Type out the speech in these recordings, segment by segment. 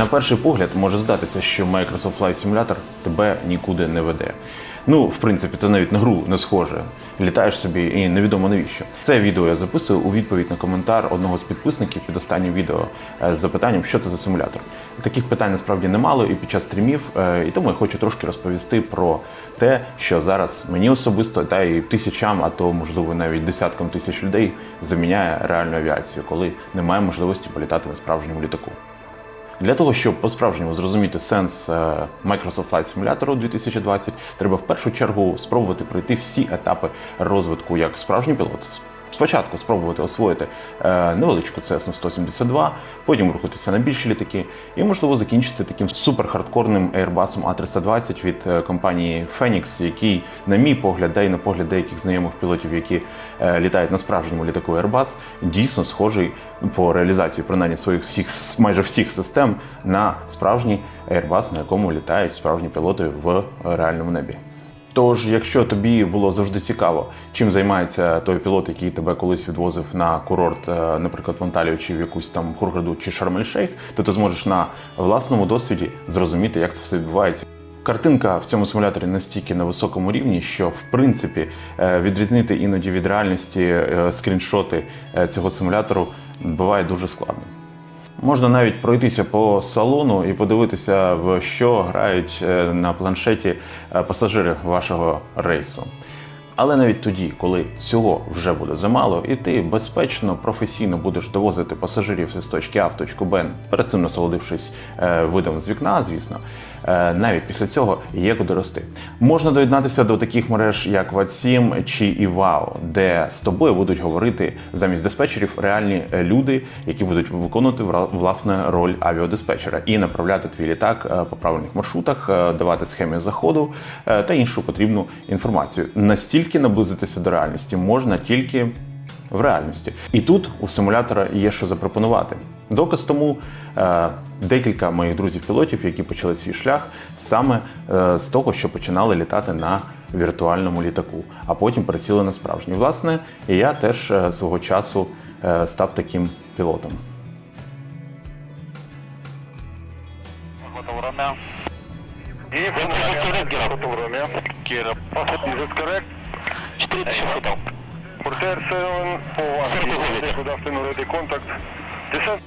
На перший погляд може здатися, що Microsoft Flight Simulator тебе нікуди не веде. Ну, в принципі, це навіть на гру не схоже. Літаєш собі і невідомо навіщо. Це відео я записую у відповідь на коментар одного з підписників під останнім відео е, з запитанням, що це за симулятор. Таких питань насправді немало і під час стрімів, е, і тому я хочу трошки розповісти про те, що зараз мені особисто та і тисячам, а то можливо навіть десяткам тисяч людей заміняє реальну авіацію, коли немає можливості політати на справжньому літаку. Для того, щоб по-справжньому зрозуміти сенс е, Microsoft Flight Simulator 2020, треба в першу чергу спробувати пройти всі етапи розвитку як справжній пілот. Спочатку спробувати освоїти е, невеличку Cessna 172, потім рухатися на більші літаки і, можливо, закінчити таким суперхардкорним Airbus A320 від е, компанії Phoenix, який, на мій погляд, да й на погляд деяких знайомих пілотів, які е, літають на справжньому літаку Airbus, дійсно схожий по реалізації принаймні своїх всіх майже всіх систем на справжній Airbus, на якому літають справжні пілоти в реальному небі. Тож, якщо тобі було завжди цікаво, чим займається той пілот, який тебе колись відвозив на курорт, е, наприклад, в Анталію чи в якусь там Хургаду чи Шарм-ель-Шейх, то ти зможеш на власному досвіді зрозуміти, як це все відбувається. Картинка в цьому симуляторі настільки на високому рівні, що в принципі е, відрізнити іноді від реальності е, скріншоти цього симулятору буває дуже складно. Можна навіть пройтися по салону і подивитися, в що грають е, на планшеті е, пасажири вашого рейсу. Але навіть тоді, коли цього вже буде замало, і ти безпечно, професійно будеш довозити пасажирів з точки А в точку Б, перед цим насолодившись е, видом з вікна, звісно, е, навіть після цього є куди рости. Можна доєднатися до таких мереж, як WhatsApp чи IVAO, де з тобою будуть говорити замість диспетчерів реальні е, люди, які будуть виконувати власне роль авіадиспетчера і направляти твій літак по правильних маршрутах, давати схеми заходу та іншу потрібну інформацію. Настільки наблизитися до реальності можна тільки в реальності. І тут у симулятора є що запропонувати. Доказ тому е, декілька моїх друзів-пілотів, які почали свій шлях саме е, з того, що починали літати на віртуальному літаку, а потім пересіли на справжній. Власне, і я теж е, свого часу е, став таким пілотом. Kira. Is correct? 4000 Hotel. 7 for 1. Good afternoon, ready contact. Descent.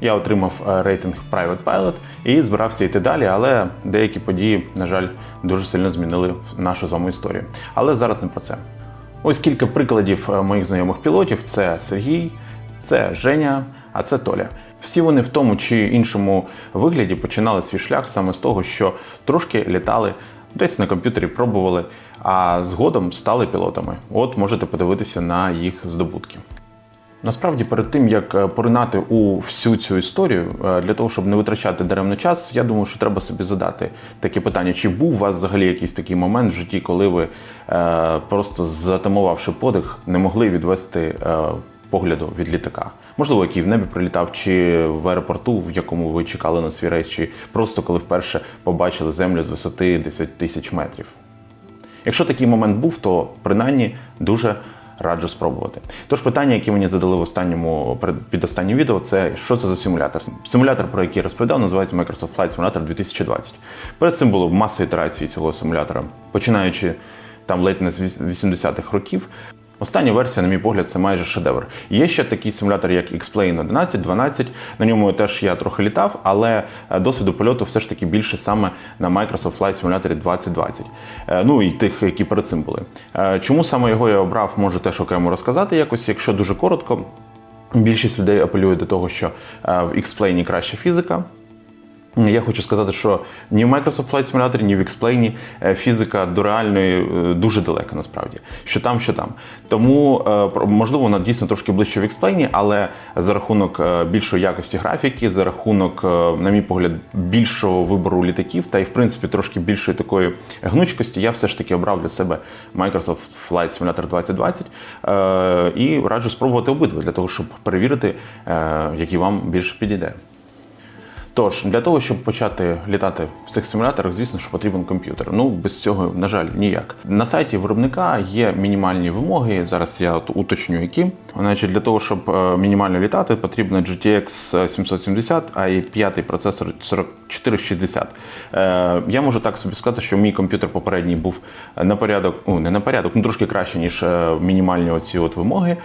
Я отримав е, рейтинг Private Pilot і збирався йти далі, але деякі події, на жаль, дуже сильно змінили нашу з вами історію. Але зараз не про це. Ось кілька прикладів е, моїх знайомих пілотів: це Сергій, це Женя, а це Толя. Всі вони в тому чи іншому вигляді починали свій шлях саме з того, що трошки літали, десь на комп'ютері пробували, а згодом стали пілотами. От можете подивитися на їх здобутки. Насправді, перед тим як е, поринати у всю цю історію, е, для того, щоб не витрачати даремно час, я думаю, що треба собі задати таке питання: чи був у вас взагалі якийсь такий момент в житті, коли ви е, просто затамувавши подих, не могли відвести погляду від літака? Можливо, який в небі прилітав, чи в аеропорту, в якому ви чекали на свій рейс, чи просто коли вперше побачили землю з висоти 10 тисяч метрів. Якщо такий момент був, то принаймні дуже раджу спробувати. Тож питання, які мені задали в останньому під останнім відео, це що це за симулятор? Симулятор, про який я розповідав, називається Microsoft Flight Simulator 2020. Перед цим було маса ітерацій цього симулятора, починаючи там ледь не з віс- 80-х років. Остання версія, на мій погляд, це майже шедевр. Є ще такий симулятор, як X-Plane 11, 12. На ньому теж я трохи літав, але е, досвіду польоту все ж таки більше саме на Microsoft Flight Simulator 2020. Е, Ну і тих, які перед цим були. Е, Чому саме його я обрав, може теж окремо розказати якось, якщо дуже коротко. Більшість людей апелює до того, що в X-Plane краща фізика. Я хочу сказати, що ні в Microsoft Flight Simulator, ні в X-Plane е, фізика до реальної е, дуже далека насправді. Що там, що там. Тому, е, можливо, вона дійсно трошки ближче в X-Plane, але за рахунок більшої якості графіки, за рахунок, на мій погляд, більшого вибору літаків та й, в принципі, трошки більшої такої гнучкості, я все ж таки обрав для себе Microsoft Flight Simulator 2020 е, і раджу спробувати обидва для того, щоб перевірити, який вам більше підійде. Тож для того, щоб почати літати в цих симуляторах, звісно, що потрібен комп'ютер. Ну без цього, на жаль, ніяк. На сайті виробника є мінімальні вимоги. Зараз я от уточню, які. Значить, для того, щоб е, мінімально літати, потрібно GTX 770, а і п'ятий процесор 4460. Е, я можу так собі сказати, що мій комп'ютер попередній був на порядок, ну не на порядок, ну трошки краще, ніж е, мінімальні оці от вимоги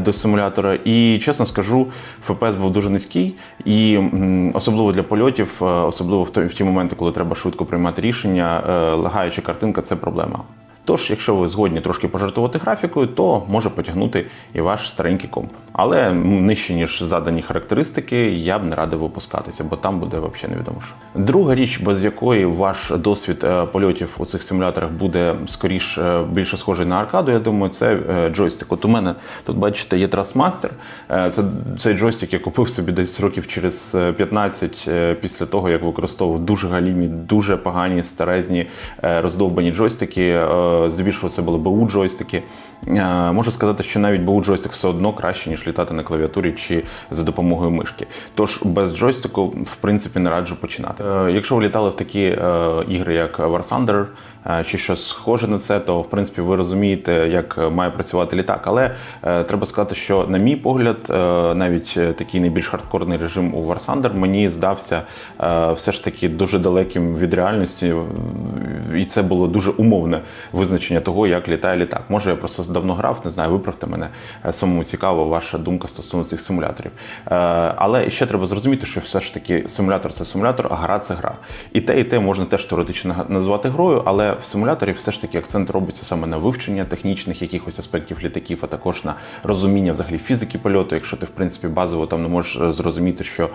до симулятора. І чесно скажу, FPS був дуже низький, і м, особливо для польотів, е, особливо в ті моменти, коли треба швидко приймати рішення, е, лагаюча картинка це проблема. Тож, якщо ви згодні трошки пожартувати графікою, то може потягнути і ваш старенький комп. Але нижче, ніж задані характеристики, я б не радив випускатися, бо там буде взагалі невідомо що. Друга річ, без якої ваш досвід е, польотів у цих симуляторах буде скоріш е, більше схожий на аркаду, я думаю, це е, джойстик. От у мене тут бачите є Trustmaster. Це цей джойстик я купив собі десь років через е, 15 е, після того, як використовував дуже галімі, дуже погані, старезні роздовбані джойстики. Здебільшого це були БУ джойстики. Можу сказати, що навіть БУ джойстик все одно краще, ніж літати на клавіатурі чи за допомогою мишки. Тож без джойстику, в принципі, не раджу починати. Е, Якщо ви літали в такі е, ігри, як War Thunder, е, чи щось схоже на це, то в принципі ви розумієте, як має працювати літак. Але треба сказати, що на мій погляд, навіть такий найбільш хардкорний режим у War Thunder мені здався все ж таки дуже далеким від реальності, і це було дуже умовне визначення того, як літає літак. Може, я просто давно грав, не знаю, виправте мене. Е, Самому цікаво ваша думка стосовно цих симуляторів. Е, Але ще треба зрозуміти, що все ж таки симулятор це симулятор, а гра це гра. І те, і те можна теж теоретично назвати грою, але в симуляторі все ж таки акцент робиться саме на вивчення технічних якихось аспектів літаків, а також на розуміння взагалі фізики польоту. Якщо ти в принципі базово там не можеш е, зрозуміти, що,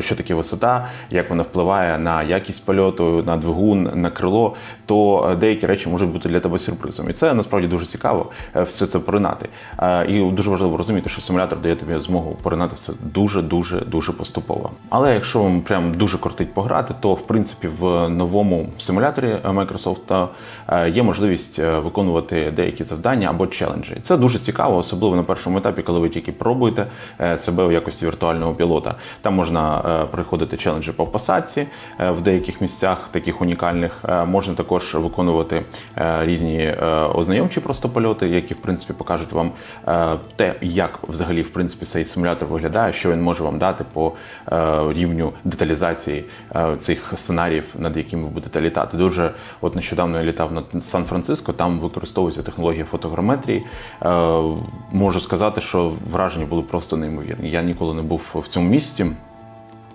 що таке висота, як вона впливає на якість польоту, на двигун, на крило, то деякі речі можуть бути для тебе сюрпризом. І це насправді дуже цікаво е, все це поринати. Е, І дуже важливо розуміти, що симулятор дає тобі змогу поринати все дуже дуже дуже поступово. Але якщо вам прям дуже кортить пограти, то в принципі в новому симуляторі Microsoft е, є можливість виконувати деякі завдання або челенджі. Це дуже цікаво, особливо на першому етапі, коли ви тільки пробуєте себе у якості віртуального пілота. Там можна приходити челенджі по посадці в деяких місцях, таких унікальних. Можна також виконувати різні ознайомчі просто польоти, які в принципі покажуть вам е, те, як взагалі в принципі цей симулятор виглядає, що він може вам дати по е, рівню деталізації е, цих сценаріїв, над якими ви будете літати. Дуже от нещодавно я літав над Сан-Франциско, там використовується технологія фотограметрії. Можу сказати, що враження були просто неймовірні. Я ніколи не був в цьому місці.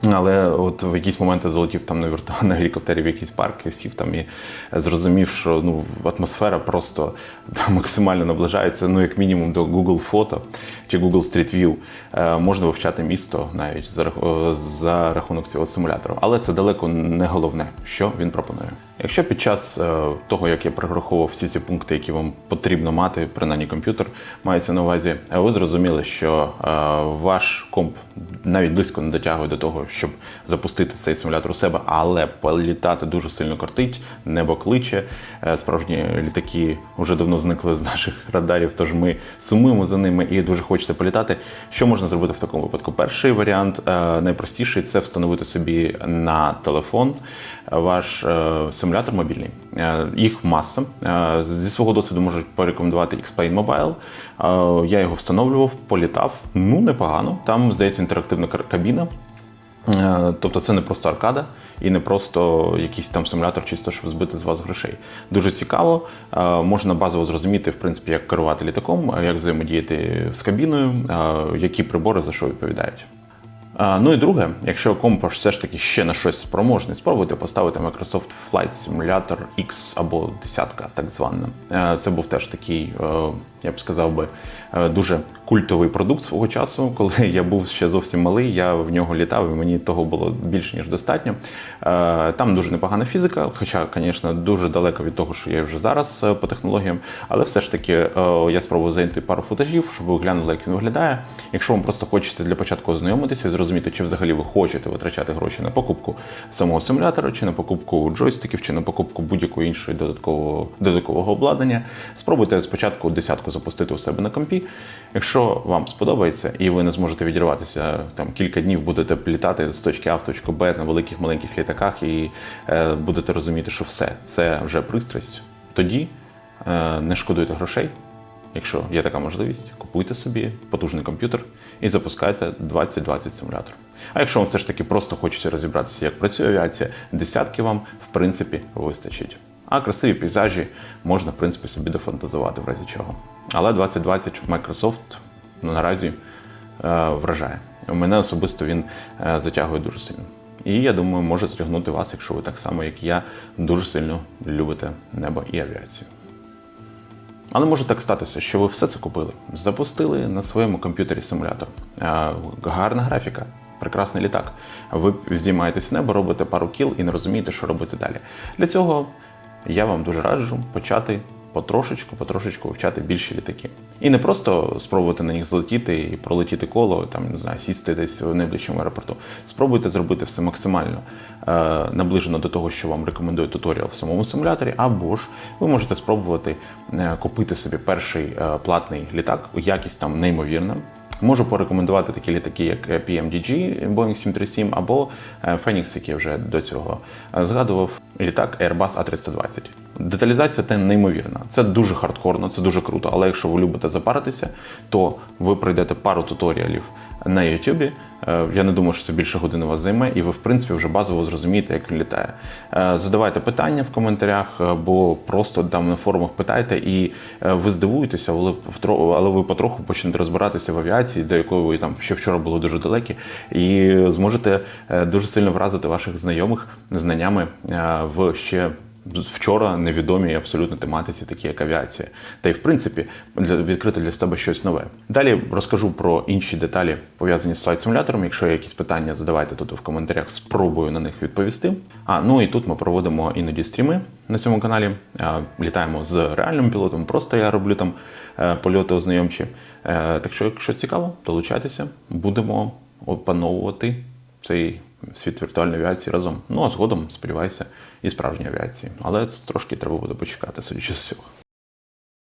Але от в якісь моменти залетів там на вірту на гелікоптері в якийсь парк, сів там і зрозумів, що ну атмосфера просто максимально наближається, ну як мінімум до Google фото чи Google Street View. Е, можна вивчати місто навіть за, за рахунок цього симулятора. Але це далеко не головне, що він пропонує. Якщо під час е, того, як я прораховував всі ці пункти, які вам потрібно мати, принаймні комп'ютер мається на увазі, е, ви зрозуміли, що е, ваш комп навіть близько не дотягує до того, щоб запустити цей симулятор у себе, але політати дуже сильно кортить, небо кличе. Справжні літаки вже давно зникли з наших радарів, тож ми сумуємо за ними і дуже хочеться політати. Що можна зробити в такому випадку? Перший варіант найпростіший це встановити собі на телефон ваш е, симулятор мобільний. Е, Їх маса. Е, Зі свого досвіду можу порекомендувати X-Plane Mobile. Я його встановлював, політав. Ну, непогано. Там, здається, інтерактивна кабіна. Тобто це не просто аркада і не просто якийсь там симулятор, чисто щоб збити з вас грошей. Дуже цікаво. Можна базово зрозуміти, в принципі, як керувати літаком, як взаємодіяти з кабіною, які прибори за що відповідають. Ну і друге, якщо комп все ж таки ще на щось спроможний, спробуйте поставити Microsoft Flight Simulator X або десятка, так звана. Е, Це був теж такий, е, я б сказав би, е, дуже культовий продукт свого часу. Коли я був ще зовсім малий, я в нього літав, і мені того було більш ніж достатньо. Е, Там дуже непогана фізика, хоча, звісно, дуже далеко від того, що є вже зараз е, по технологіям. Але все ж таки я спробував зайняти пару футажів, щоб ви глянули, як він виглядає. Якщо вам просто хочеться для початку ознайомитися і зрозуміти, чи взагалі ви хочете витрачати гроші на покупку самого симулятора, чи на покупку джойстиків, чи на покупку будь-якого іншого додаткового, додаткового обладнання, спробуйте спочатку десятку запустити у себе на компі. Якщо вам сподобається і ви не зможете відірватися там кілька днів, будете літати з точки А в точку Б на великих маленьких літаках і е, будете розуміти, що все це вже пристрасть, тоді е, не шкодуйте грошей. Якщо є така можливість, купуйте собі потужний комп'ютер і запускайте 2020 симулятор. А якщо вам все ж таки просто хочеться розібратися, як працює авіація, десятки вам в принципі вистачить. А красиві пейзажі можна в принципі собі дофантазувати в разі чого. Але 2020 Microsoft ну, наразі е, вражає. Мене особисто він е, затягує дуже сильно. І я думаю, може зрягнути вас, якщо ви так само, як я, дуже сильно любите небо і авіацію. Але може так статися, що ви все це купили, запустили на своєму комп'ютері симулятор. Е, Гарна графіка, прекрасний літак. Ви здіймаєтесь в небо, робите пару кіл і не розумієте, що робити далі. Для цього я вам дуже раджу почати потрошечку, потрошечку вивчати більші літаки. І не просто спробувати на них злетіти і пролетіти коло, там не знаю, сісти десь в найближчому аеропорту. Спробуйте зробити все максимально е, наближено до того, що вам рекомендує туторіал в самому симуляторі, або ж ви можете спробувати е, купити собі перший е, платний літак, якість там неймовірна. Можу порекомендувати такі літаки, як е, PMDG Boeing 737 або е, Phoenix, який я вже до цього е, згадував, літак Airbus A320. Деталізація та неймовірна. Це дуже хардкорно, це дуже круто. Але якщо ви любите запаритися, то ви пройдете пару туторіалів на YouTube. Е, Я не думаю, що це більше години вас займе, і ви, в принципі, вже базово зрозумієте, як він літає. Е, Задавайте питання в коментарях, або просто там на форумах питайте, і е, ви здивуєтеся, але ви потроху почнете розбиратися в авіації, до якої ви там ще вчора були дуже далекі, і зможете е, дуже сильно вразити ваших знайомих знаннями е, в ще вчора невідомій абсолютно тематиці, такі як авіація, та й в принципі відкрити для себе щось нове. Далі розкажу про інші деталі пов'язані з флайт симулятором. Якщо є якісь питання, задавайте тут в коментарях, спробую на них відповісти. А ну і тут ми проводимо іноді стріми на цьому каналі. Літаємо з реальним пілотом. Просто я роблю там е, польоти ознайомчі. Е, Так що, якщо цікаво, долучайтеся, будемо опановувати цей світ віртуальної авіації разом. Ну а згодом, сподіваюся, і справжньої авіації. Але це трошки треба буде почекати, судячи з цього.